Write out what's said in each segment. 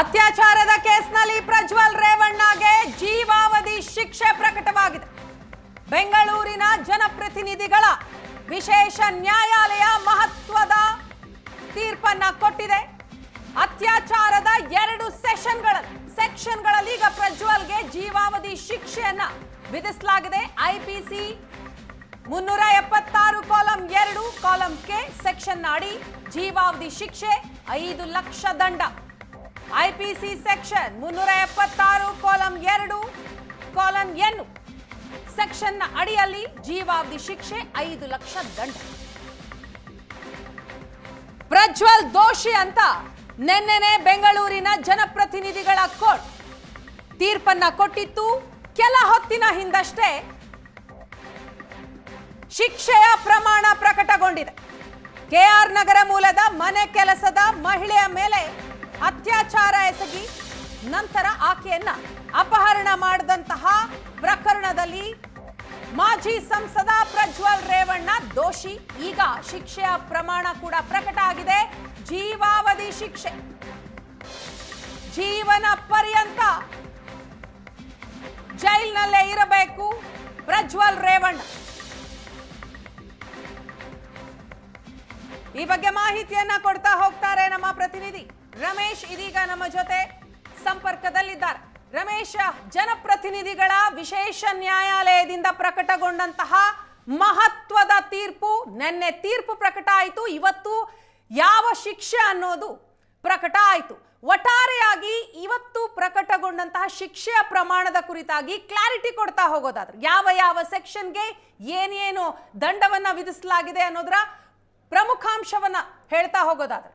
ಅತ್ಯಾಚಾರದ ಕೇಸ್ನಲ್ಲಿ ಪ್ರಜ್ವಲ್ ರೇವಣ್ಣಗೆ ಜೀವಾವಧಿ ಶಿಕ್ಷೆ ಪ್ರಕಟವಾಗಿದೆ. ಬೆಂಗಳೂರಿನ ಜನಪ್ರತಿನಿಧಿಗಳ ವಿಶೇಷ ನ್ಯಾಯಾಲಯ ಮಹತ್ವದ ತೀರ್ಪನ್ನ ಕೊಟ್ಟಿದೆ. ಅತ್ಯಾಚಾರದ ಎರಡು ಸೆಷನ್ಗಳ ಸೆಕ್ಷನ್ಗಳಲ್ಲಿ ಈಗ ಪ್ರಜ್ವಲ್ಗೆ ಜೀವಾವಧಿ ಶಿಕ್ಷೆಯನ್ನ ವಿಧಿಸಲಾಗಿದೆ. ಐಪಿಸಿ ಮುನ್ನೂರ ಎಪ್ಪತ್ತಾರು ಕಾಲಂ ಎರಡು, ಕಾಲಂ ಕೆ ಸೆಕ್ಷನ್ ಅಡಿ ಜೀವಾವಧಿ ಶಿಕ್ಷೆ, ಐದು ಲಕ್ಷ ದಂಡ. ಐಪಿಸಿ ಸೆಕ್ಷನ್ ಮುನ್ನೂರ ಎಪ್ಪತ್ತಾರು, ಕಾಲಂ ಎರಡು, ಕಾಲಂ ಎನ್ನು ಸೆಕ್ಷನ್ನ ಅಡಿಯಲ್ಲಿ ಜೀವಾವಧಿ ಶಿಕ್ಷೆ ಐದು ಲಕ್ಷ ದಂಡ. ಪ್ರಜ್ವಲ್ ದೋಷಿ ಅಂತ ನಿನ್ನೆನೆ ಬೆಂಗಳೂರಿನ ಜನಪ್ರತಿನಿಧಿಗಳ ಕೋರ್ಟ್. ತೀರ್ಪನ್ನ ಕೊಟ್ಟಿತ್ತು, ಕೆಲ ಹೊತ್ತಿನ ಹಿಂದಷ್ಟೇ ಶಿಕ್ಷೆಯ ಪ್ರಮಾಣ ಪ್ರಕಟಗೊಂಡಿದೆ. ಕೆಆರ್ ನಗರ ಮೂಲದ ಮನೆ ಕೆಲಸದ ಮಹಿಳೆಯ ಮೇಲೆ ಅತ್ಯಾಚಾರ ಎಸಗಿ ನಂತರ ಆಕೆಯನ್ನ ಅಪಹರಣ ಮಾಡಿದಂತಹ ಪ್ರಕರಣದಲ್ಲಿ ಮಾಜಿ ಸಂಸದ ಪ್ರಜ್ವಲ್ ರೇವಣ್ಣ ದೋಷಿ. ಈಗ ಶಿಕ್ಷೆಯ ಪ್ರಮಾಣ ಕೂಡ ಪ್ರಕಟ ಆಗಿದೆ. ಜೀವಾವಧಿ ಶಿಕ್ಷೆ. ಜೀವನ ಪರ್ಯಂತ ಜೈಲ್ನಲ್ಲೇ ಇರಬೇಕು ಪ್ರಜ್ವಲ್ ರೇವಣ್ಣ. ಈ ಬಗ್ಗೆ ಮಾಹಿತಿಯನ್ನ ಕೊಡ್ತಾ ಹೋಗ್ತಾರೆ ನಮ್ಮ ಪ್ರತಿನಿಧಿ. ರಮೇಶ್ ಇದೀಗ ನಮ್ಮ ಜೊತೆ ಸಂಪರ್ಕದಲ್ಲಿದ್ದಾರೆ. ರಮೇಶ್, ಜನಪ್ರತಿನಿಧಿಗಳ ವಿಶೇಷ ನ್ಯಾಯಾಲಯದಿಂದ ಪ್ರಕಟಗೊಂಡಂತಹ ಮಹತ್ವದ ತೀರ್ಪು, ನಿನ್ನೆ ತೀರ್ಪು ಪ್ರಕಟ ಆಯಿತು. ಇವತ್ತು ಯಾವ ಶಿಕ್ಷೆ ಅನ್ನೋದು ಪ್ರಕಟ ಆಯಿತು. ಒಟ್ಟಾರೆಯಾಗಿ ಇವತ್ತು ಪ್ರಕಟಗೊಂಡಂತಹ ಶಿಕ್ಷೆಯ ಪ್ರಮಾಣದ ಕುರಿತಾಗಿ ಕ್ಲಾರಿಟಿ ಕೊಡ್ತಾ ಹೋಗೋದಾದ್ರೆ, ಯಾವ ಯಾವ ಸೆಕ್ಷನ್ಗೆ ಏನೇನು ದಂಡವನ್ನು ವಿಧಿಸಲಾಗಿದೆ ಅನ್ನೋದರ ಪ್ರಮುಖಾಂಶವನ್ನ ಹೇಳ್ತಾ ಹೋಗೋದಾದ್ರೆ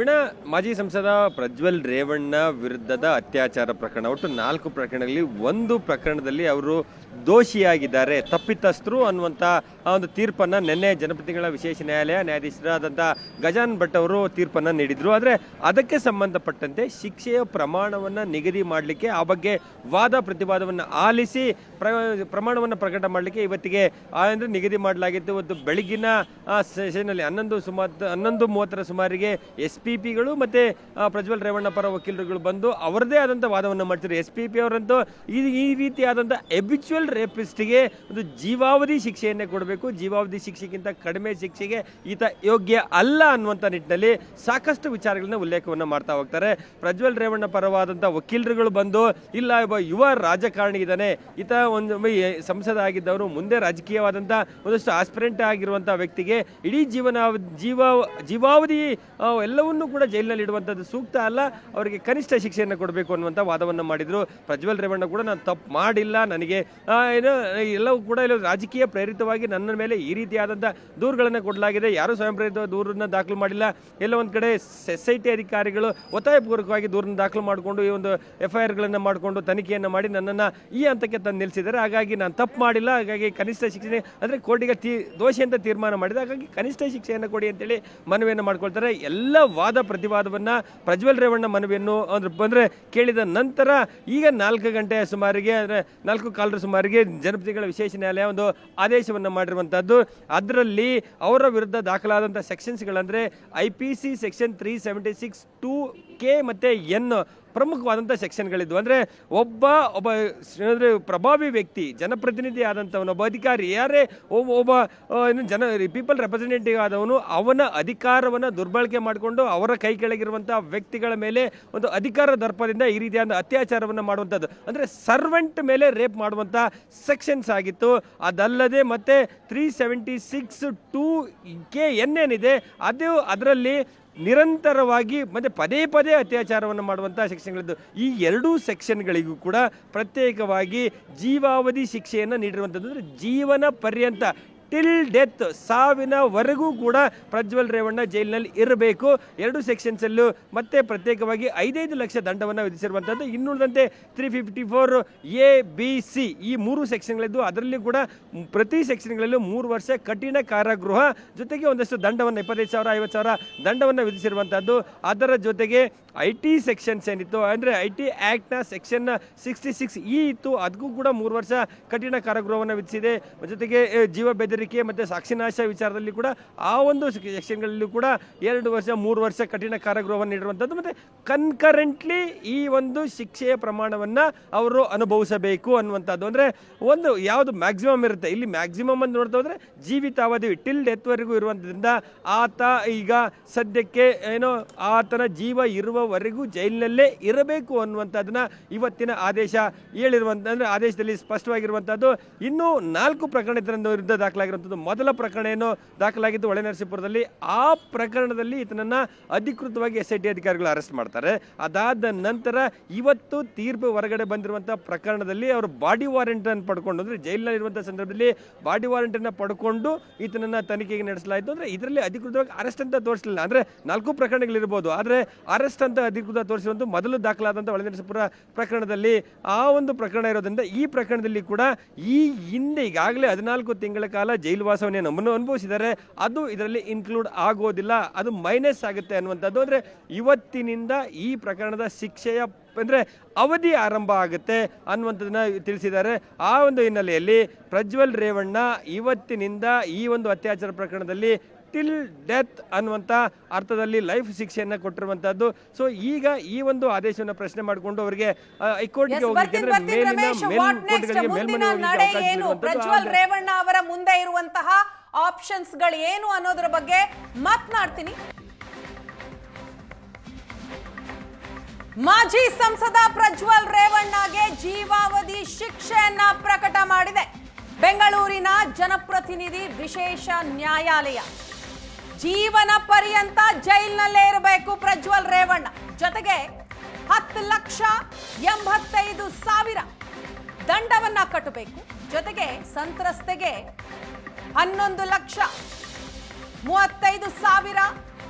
ವೀಣಾ ಮಾಜಿ ಸಂಸದ ಪ್ರಜ್ವಲ್ ರೇವಣ್ಣ ವಿರುದ್ಧದ ಅತ್ಯಾಚಾರ ಪ್ರಕರಣ. ಒಟ್ಟು ನಾಲ್ಕು ಪ್ರಕರಣಗಳಲ್ಲಿ ಒಂದು ಪ್ರಕರಣದಲ್ಲಿ ಅವರು ದೋಷಿಯಾಗಿದ್ದಾರೆ. ತಪ್ಪಿತಸ್ಥರು ಅನ್ನುವಂಥ ಆ ಒಂದು ತೀರ್ಪನ್ನು ನಿನ್ನೆ ಜನಪ್ರತಿಗಳ ವಿಶೇಷ ನ್ಯಾಯಾಲಯ ನ್ಯಾಯಾಧೀಶರಾದಂಥ ಗಜಾನ್ ಭಟ್ ಅವರು ತೀರ್ಪನ್ನು ನೀಡಿದರು. ಆದರೆ ಅದಕ್ಕೆ ಸಂಬಂಧಪಟ್ಟಂತೆ ಶಿಕ್ಷೆಯ ಪ್ರಮಾಣವನ್ನು ನಿಗದಿ ಮಾಡಲಿಕ್ಕೆ, ಆ ಬಗ್ಗೆ ವಾದ ಪ್ರತಿವಾದವನ್ನು ಆಲಿಸಿ ಪ್ರ ಪ್ರಮಾಣವನ್ನು ಪ್ರಕಟ ಮಾಡಲಿಕ್ಕೆ ಇವತ್ತಿಗೆ ಅಂದರೆ ನಿಗದಿ ಮಾಡಲಾಗಿತ್ತು. ಒಂದು ಬೆಳಗಿನ ಸೆಷನಲ್ಲಿ ಹನ್ನೊಂದು ಸುಮಾರು, ಹನ್ನೊಂದು ಮೂವತ್ತರ ಸುಮಾರಿಗೆ ಎಸ್ ಪಿಗಳು ಮತ್ತೆ ಪ್ರಜ್ವಲ್ ರೇವಣ್ಣ ಪರ ವಕೀಲರುಗಳು ಬಂದು ಅವರದೇ ಆದಂಥ ವಾದವನ್ನು ಮಾಡ್ತಾರೆ ಎಸ್ ಪಿ ಪಿ ಅವರಂತೂ ಈ ಈ ರೀತಿಯಾದಂಥ ಎಬಿಚುವಲ್ ರೇಪಿಸ್ಟ್ಗೆ ಒಂದು ಜೀವಾವಧಿ ಶಿಕ್ಷೆಯನ್ನೇ ಕೊಡಬೇಕು. ಜೀವಾವಧಿ ಶಿಕ್ಷೆಗಿಂತ ಕಡಿಮೆ ಶಿಕ್ಷೆಗೆ ಈತ ಯೋಗ್ಯ ಅಲ್ಲ ಅನ್ನುವಂಥ ನಿಟ್ಟಿನಲ್ಲಿ ಸಾಕಷ್ಟು ವಿಚಾರಗಳನ್ನ ಉಲ್ಲೇಖವನ್ನು ಮಾಡ್ತಾ ಹೋಗ್ತಾರೆ. ಪ್ರಜ್ವಲ್ ರೇವಣ್ಣ ಪರವಾದಂಥ ವಕೀಲರುಗಳು ಬಂದು ಇಲ್ಲ ಒಬ್ಬ ಯುವ ರಾಜಕಾರಣಿ ಇದ್ದಾನೆ. ಈತ ಒಂದು ಸಂಸದ ಆಗಿದ್ದವರು ಮುಂದೆ ರಾಜಕೀಯವಾದಂಥ ಒಂದಷ್ಟು ಆಸ್ಪಿರೆಂಟ್ ಆಗಿರುವಂಥ ವ್ಯಕ್ತಿಗೆ ಇಡೀ ಜೀವನ ಜೀವ ಜೀವಾವಧಿ ಆ, ಎಲ್ಲವನ್ನೂ ಕೂಡ ಜೈಲಿನಲ್ಲಿ ಇಡುವಂಥದ್ದು ಸೂಕ್ತ ಅಲ್ಲ. ಅವರಿಗೆ ಕನಿಷ್ಠ ಶಿಕ್ಷೆಯನ್ನು ಕೊಡಬೇಕು ಅನ್ನುವಂಥ ವಾದವನ್ನು ಮಾಡಿದರು. ಪ್ರಜ್ವಲ್ ರೇವಣ್ಣ ಕೂಡ ನಾನು ತಪ್ಪು ಮಾಡಿಲ್ಲ. ನನಗೆ ಏನು ಎಲ್ಲವೂ ಕೂಡ ಇಲ್ಲ ರಾಜಕೀಯ ಪ್ರೇರಿತವಾಗಿ ನನ್ನ ಮೇಲೆ ಈ ರೀತಿಯಾದಂಥ ದೂರುಗಳನ್ನು ಕೊಡಲಾಗಿದೆ. ಯಾರೂ ಸ್ವಯಂ ಪ್ರೇರಿತ ದೂರನ್ನು ದಾಖಲು ಮಾಡಿಲ್ಲ. ಎಲ್ಲ ಒಂದು ಕಡೆ ಎಸ್ ಐ ಟಿ ಅಧಿಕಾರಿಗಳು ಒತ್ತಾಯಪೂರ್ವಕವಾಗಿ ದೂರನ್ನು ದಾಖಲು ಮಾಡಿಕೊಂಡು ಈ ಒಂದು ಎಫ್ ಐ ಆರ್ಗಳನ್ನು ಮಾಡಿಕೊಂಡು ತನಿಖೆಯನ್ನು ಮಾಡಿ ನನ್ನನ್ನು ಈ ಹಂತಕ್ಕೆ ತಂದು ನಿಲ್ಲಿಸಿದ್ದಾರೆ. ಹಾಗಾಗಿ ನಾನು ತಪ್ಪು ಮಾಡಿಲ್ಲ. ಹಾಗಾಗಿ ಕನಿಷ್ಠ ಶಿಕ್ಷೆ ಅಂದರೆ ಕೋರ್ಟಿಗೆ ತೀ, ದೋಷಿ ಅಂತ ತೀರ್ಮಾನ ಮಾಡಿದೆ ಹಾಗಾಗಿ ಕನಿಷ್ಠ ಶಿಕ್ಷೆಯನ್ನು ಕೊಡಿ ಅಂತೇಳಿ ಮನವಿಯನ್ನು ಮಾಡ್ಕೊಳ್ತಾರೆ. ಎಲ್ಲ ವಾದ ಪ್ರತಿವಾದವನ್ನು ಪ್ರಜ್ವಲ್ ರೇವಣ್ಣ ಮನವಿಯನ್ನು ಅಂದ್ರೆ ಬಂದರೆ ಕೇಳಿದ ನಂತರ ಈಗ ನಾಲ್ಕು ಗಂಟೆಯ ಸುಮಾರಿಗೆ, ಅಂದರೆ ನಾಲ್ಕು ಕಾಲರ ಸುಮಾರಿಗೆ ಜನಪ್ರತಿಗಳ ವಿಶೇಷ ನ್ಯಾಯಾಲಯ ಒಂದು ಆದೇಶವನ್ನು ಮಾಡಿರುವಂಥದ್ದು ಅದರಲ್ಲಿ ಅವರ ವಿರುದ್ಧ ದಾಖಲಾದಂಥ ಸೆಕ್ಷನ್ಸ್ಗಳಂದರೆ I P C section three seventy six two K ಮತ್ತು ಎನ್ ಪ್ರಮುಖವಾದಂಥ ಸೆಕ್ಷನ್ಗಳಿದ್ವು. ಅಂದರೆ ಒಬ್ಬ ಒಬ್ಬ ಅಂದರೆ ಪ್ರಭಾವಿ ವ್ಯಕ್ತಿ, ಜನಪ್ರತಿನಿಧಿ ಆದಂಥವನು ಒಬ್ಬ ಅಧಿಕಾರಿ, ಯಾರೇ ಒಬ್ಬ ಏನು ಜನ ಪೀಪಲ್ ರೆಪ್ರೆಸೆಂಟೇಟಿವ್ ಆದವನು ಅವನ ಅಧಿಕಾರವನ್ನು ದುರ್ಬಳಕೆ ಮಾಡಿಕೊಂಡು ಅವರ ಕೈ ಕೆಳಗಿರುವಂಥ ವ್ಯಕ್ತಿಗಳ ಮೇಲೆ ಒಂದು ಅಧಿಕಾರ ದರ್ಪದಿಂದ ಈ ರೀತಿಯಾದ ಅತ್ಯಾಚಾರವನ್ನು ಮಾಡುವಂಥದ್ದು. ಅಂದರೆ ಸರ್ವೆಂಟ್ ಮೇಲೆ ರೇಪ್ ಮಾಡುವಂಥ ಸೆಕ್ಷನ್ಸ್ ಆಗಿತ್ತು. ಅದಲ್ಲದೆ ಮತ್ತು three seventy six two K N ಏನಿದೆ, ಅದು ಅದರಲ್ಲಿ ನಿರಂತರವಾಗಿ ಮತ್ತೆ ಪದೇ ಪದೇ ಅತ್ಯಾಚಾರವನ್ನು ಮಾಡುವಂಥ ಸೆಕ್ಷನ್ಗಳಿದ್ದು ಈ ಎರಡೂ ಸೆಕ್ಷನ್ಗಳಿಗೂ ಕೂಡ ಪ್ರತ್ಯೇಕವಾಗಿ ಜೀವಾವಧಿ ಶಿಕ್ಷೆಯನ್ನು ನೀಡಿರುವಂಥದ್ದು ಅಂದರೆ ಜೀವನ ಪರ್ಯಂತ. ಟಿಲ್ ಡೆತ್ ಸಾವಿನವರೆಗೂ ಕೂಡ ಪ್ರಜ್ವಲ್ ರೇವಣ್ಣ ಜೈಲಿನಲ್ಲಿ ಇರಬೇಕು. ಎರಡು ಸೆಕ್ಷನ್ಸಲ್ಲೂ ಮತ್ತೆ ಪ್ರತ್ಯೇಕವಾಗಿ ಐದೈದು ಲಕ್ಷ ದಂಡವನ್ನು ವಿಧಿಸಿರುವಂಥದ್ದು. ಇನ್ನುಳಿದಂತೆ three fifty four A B C ಈ ಮೂರು ಸೆಕ್ಷನ್ಗಳಿದ್ದು ಅದರಲ್ಲಿ ಕೂಡ ಪ್ರತಿ ಸೆಕ್ಷನ್ಗಳಲ್ಲೂ ಮೂರು ವರ್ಷ ಕಠಿಣ ಕಾರಾಗೃಹ. ಜೊತೆಗೆ ಒಂದಷ್ಟು ದಂಡವನ್ನು, ಇಪ್ಪತ್ತೈದು ಸಾವಿರ, ಐವತ್ತು ಸಾವಿರ ದಂಡವನ್ನು ವಿಧಿಸಿರುವಂಥದ್ದು. ಅದರ ಜೊತೆಗೆ ಐ ಟಿ ಸೆಕ್ಷನ್ಸ್ ಏನಿತ್ತು ಅಂದರೆ ಐ ಟಿ ಆ್ಯಕ್ಟ್ನ ಸೆಕ್ಷನ್ ಸಿಕ್ಸ್ಟಿ ಸಿಕ್ಸ್ ಇ ಇತ್ತು. ಅದಕ್ಕೂ ಕೂಡ ಮೂರು ವರ್ಷ ಕಠಿಣ ಕಾರಾಗೃಹವನ್ನು ವಿಧಿಸಿದೆ. ಜೊತೆಗೆ ಜೀವ ಬೆದರಿಕೆ ಮತ್ತು ಸಾಕ್ಷಿನಾಶ ವಿಚಾರದಲ್ಲಿ ಕೂಡ ಆ ಒಂದು ಸೆಕ್ಷನ್ಗಳಲ್ಲಿ ಕೂಡ ಎರಡು ವರ್ಷ, ಮೂರು ವರ್ಷ ಕಠಿಣ ಕಾರಾಗೃಹವನ್ನು ನೀಡಿರುವಂಥದ್ದು ಮತ್ತು ಕನ್ಕರೆಂಟ್ಲಿ ಈ ಒಂದು ಶಿಕ್ಷೆಯ ಪ್ರಮಾಣವನ್ನು ಅವರು ಅನುಭವಿಸಬೇಕು ಅನ್ನುವಂಥದ್ದು. ಅಂದರೆ ಒಂದು ಯಾವುದು ಮ್ಯಾಕ್ಸಿಮಮ್ ಇರುತ್ತೆ. ಇಲ್ಲಿ ಮ್ಯಾಕ್ಸಿಮಮ್ ಅಂತ ನೋಡ್ತಾ ಹೋದರೆ ಜೀವಿತಾವಧಿ ಟಿಲ್ ಡೆತ್ವರೆಗೂ ಇರುವಂಥದ್ರಿಂದ ಆತ ಈಗ ಸದ್ಯಕ್ಕೆ ಏನೋ ಆತನ ಜೀವ ಇರುವವರೆಗೂ ಜೈಲಿನಲ್ಲೇ ಇರಬೇಕು ಅನ್ನುವಂಥದ್ದನ್ನ ಇವತ್ತಿನ ಆದೇಶ ಹೇಳಿರುವಂಥ ಅಂದರೆ ಆದೇಶದಲ್ಲಿ ಸ್ಪಷ್ಟವಾಗಿರುವಂಥದ್ದು. ಇನ್ನೂ ನಾಲ್ಕು ಪ್ರಕರಣ ವಿರುದ್ಧ ವಿರುದ್ಧ ದಾಖಲಾಗಿರುವಂಥದ್ದು ಮೊದಲ ಪ್ರಕರಣ ಏನು ದಾಖಲಾಗಿದ್ದು ಹೊಳೆನರಸೀಪುರದಲ್ಲಿ ಆ ಪ್ರಕರಣದಲ್ಲಿ ಈತನನ್ನು ಅಧಿಕೃತವಾಗಿ ಎಸ್ ಐ ಟಿ ಅಧಿಕಾರಿಗಳು ಅರೆಸ್ಟ್ ಮಾಡ್ತಾರೆ. ಅದಾದ ನಂತರ ಇವತ್ತು ತೀರ್ಪು ಹೊರಗಡೆ ಬಂದಿರುವಂಥ ಪ್ರಕರಣದಲ್ಲಿ ಅವರು ಬಾಡಿ ವಾರೆಂಟನ್ನು ಪಡ್ಕೊಂಡು, ಅಂದರೆ ಜೈಲಿನಲ್ಲಿರುವಂಥ ಸಂದರ್ಭದಲ್ಲಿ ಬಾಡಿ ವಾರೆಂಟನ್ನು ಪಡ್ಕೊಂಡು ಈತನನ್ನು ತನಿಖೆಗೆ ನಡೆಸಲಾಯಿತು. ಅಂದರೆ ಇದರಲ್ಲಿ ಅಧಿಕೃತವಾಗಿ ಅರೆಸ್ಟ್ ಅಂತ ತೋರಿಸಲಿಲ್ಲ. ಅಂದರೆ ನಾಲ್ಕು ಪ್ರಕರಣಗಳಿರ್ಬೋದು. ಆದರೆ ಅರೆಸ್ಟ್ ಅಂತ ಅಧಿಕೃತ ತೋರಿಸಿರುವಂಥ ಮೊದಲು ದಾಖಲಾದಂಥ ಒಳನರಸೀಪುರ ಪ್ರಕರಣದಲ್ಲಿ ಆ ಒಂದು ಪ್ರಕರಣ ಇರೋದ್ರಿಂದ ಈ ಪ್ರಕರಣದಲ್ಲಿ ಕೂಡ ಈ ಹಿಂದೆ ಈಗಾಗಲೇ ಹದಿನಾಲ್ಕು ತಿಂಗಳ ಕಾಲ ಜೈಲು ವಾಸವನ್ನೇ ನಮ್ಮನ್ನು ಅನುಭವಿಸಿದ್ದಾರೆ. ಅದು ಇದರಲ್ಲಿ ಇನ್ಕ್ಲೂಡ್ ಆಗೋದಿಲ್ಲ. ಅದು ಮೈನಸ್ ಆಗುತ್ತೆ ಅನ್ನುವಂಥದ್ದು. ಅಂದರೆ ಇವತ್ತಿನಿಂದ ಈ ಪ್ರಕರಣದ ಶಿಕ್ಷೆಯ ಅಂದರೆ ಅವಧಿ ಆರಂಭ ಆಗುತ್ತೆ ಅನ್ನುವಂಥದ್ದನ್ನ ತಿಳಿಸಿದ್ದಾರೆ. ಆ ಒಂದು ಹಿನ್ನೆಲೆಯಲ್ಲಿ ಪ್ರಜ್ವಲ್ ರೇವಣ್ಣ ಇವತ್ತಿನಿಂದ ಈ ಒಂದು ಅತ್ಯಾಚಾರ ಪ್ರಕರಣದಲ್ಲಿ ಟಿಲ್ ಡೆತ್ ಅನ್ನುವಂಥ ಅರ್ಥದಲ್ಲಿ ಲೈಫ್ ಶಿಕ್ಷೆಯನ್ನು ಕೊಟ್ಟಿರುವಂಥದ್ದು ಸೊ ಈಗ ಈ ಒಂದು ಆದೇಶವನ್ನು ಪ್ರಶ್ನೆ ಮಾಡಿಕೊಂಡು ಅವರಿಗೆ ಹೈಕೋರ್ಟ್ಗೆ ಪ್ರಜ್ವಲ್ ರೇವಣ್ಣ ಅವರ ಮುಂದೆ ಇರುವಂತಹ ಆಪ್ಷನ್ಸ್ಗಳು ಏನು ಅನ್ನೋದ್ರ ಬಗ್ಗೆ ಮಾತನಾಡ್ತೀನಿ. ಮಾಜಿ ಸಂಸದ ಪ್ರಜ್ವಲ್ ರೇವಣ್ಣಗೆ ಜೀವಾವಧಿ ಶಿಕ್ಷೆಯನ್ನ ಪ್ರಕಟ ಮಾಡಿದೆ. ಬೆಂಗಳೂರಿನ ಜನಪ್ರತಿನಿಧಿ ವಿಶೇಷ ನ್ಯಾಯಾಲಯ. ಜೀವನ ಪರ್ಯಂತ ಜೈಲಿನಲ್ಲೇ ಇರಬೇಕು ಪ್ರಜ್ವಲ್ ರೇವಣ್ಣ. ಜೊತೆಗೆ ಹತ್ತು ಲಕ್ಷ ಎಂಬತ್ತೈದು ಸಾವಿರ ದಂಡವನ್ನ ಕಟ್ಟಬೇಕು. ಜೊತೆಗೆ ಸಂತ್ರಸ್ತೆಗೆ ಹನ್ನೊಂದು ಲಕ್ಷ ಮೂವತ್ತೈದು ಸಾವಿರ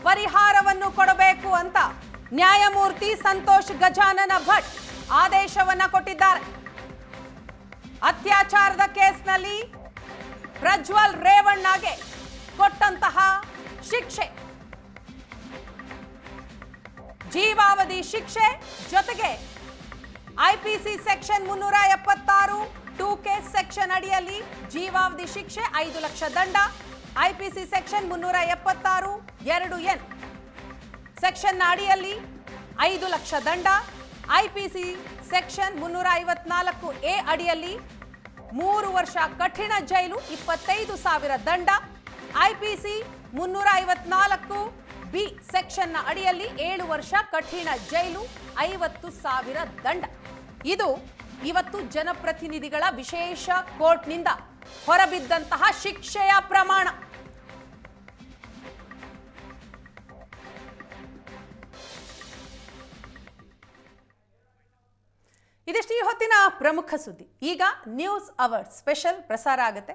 ಪರಿಹಾರವನ್ನು ಕೊಡಬೇಕು ಅಂತ ನ್ಯಾಯಮೂರ್ತಿ ಸಂತೋಷ್ ಗಜಾನನ ಭಟ್ ಆದೇಶವನ್ನ ಕೊಟ್ಟಿದ್ದಾರೆ. ಅತ್ಯಾಚಾರದ ಕೇಸ್ನಲ್ಲಿ ಪ್ರಜ್ವಲ್ ರೇವಣ್ಣಗೆ ಕೊಟ್ಟಂತಹ ಶಿಕ್ಷೆ. ಜೀವಾವಧಿ ಶಿಕ್ಷೆ ಜೊತೆಗೆ ಐಪಿಸಿ ಸೆಕ್ಷನ್ ಮುನ್ನೂರ ಎಪ್ಪತ್ತಾರು ಟೂ ಕೆ ಸೆಕ್ಷನ್ ಅಡಿಯಲ್ಲಿ ಜೀವಾವಧಿ ಶಿಕ್ಷೆ ಐದು ಲಕ್ಷ ದಂಡ ಐಪಿಸಿ ಸೆಕ್ಷನ್ ಮುನ್ನೂರ ಎಪ್ಪತ್ತಾರು ಎರಡು ಎನ್. ಸೆಕ್ಷನ್ ಅಡಿಯಲ್ಲಿ ಐದು ಲಕ್ಷ ದಂಡ ಐಪಿಸಿ ಸೆಕ್ಷನ್ ಮುನ್ನೂರ ಐವತ್ನಾಲ್ಕು ಎ ಅಡಿಯಲ್ಲಿ ಮೂರು ವರ್ಷ ಕಠಿಣ ಜೈಲು, ಇಪ್ಪತ್ತೈದು ಸಾವಿರ ದಂಡ ಐಪಿಸಿ ಮುನ್ನೂರ ಐವತ್ನಾಲ್ಕು ಬಿ ಸೆಕ್ಷನ್ನ ಅಡಿಯಲ್ಲಿ ಏಳು ವರ್ಷ ಕಠಿಣ ಜೈಲು, ಐವತ್ತು ಸಾವಿರ ದಂಡ. ಇದು ಇವತ್ತು ಜನಪ್ರತಿನಿಧಿಗಳ ವಿಶೇಷ ಕೋರ್ಟ್ನಿಂದ ಹೊರಬಿದ್ದಂತಹ ಶಿಕ್ಷೆಯ ಪ್ರಮಾಣ. ಇದಿಷ್ಟು ಈ ಹೊತ್ತಿನ ಪ್ರಮುಖ ಸುದ್ದಿ. ಈಗ ನ್ಯೂಸ್ ಅವರ್ ಸ್ಪೆಷಲ್ ಪ್ರಸಾರ ಆಗುತ್ತೆ.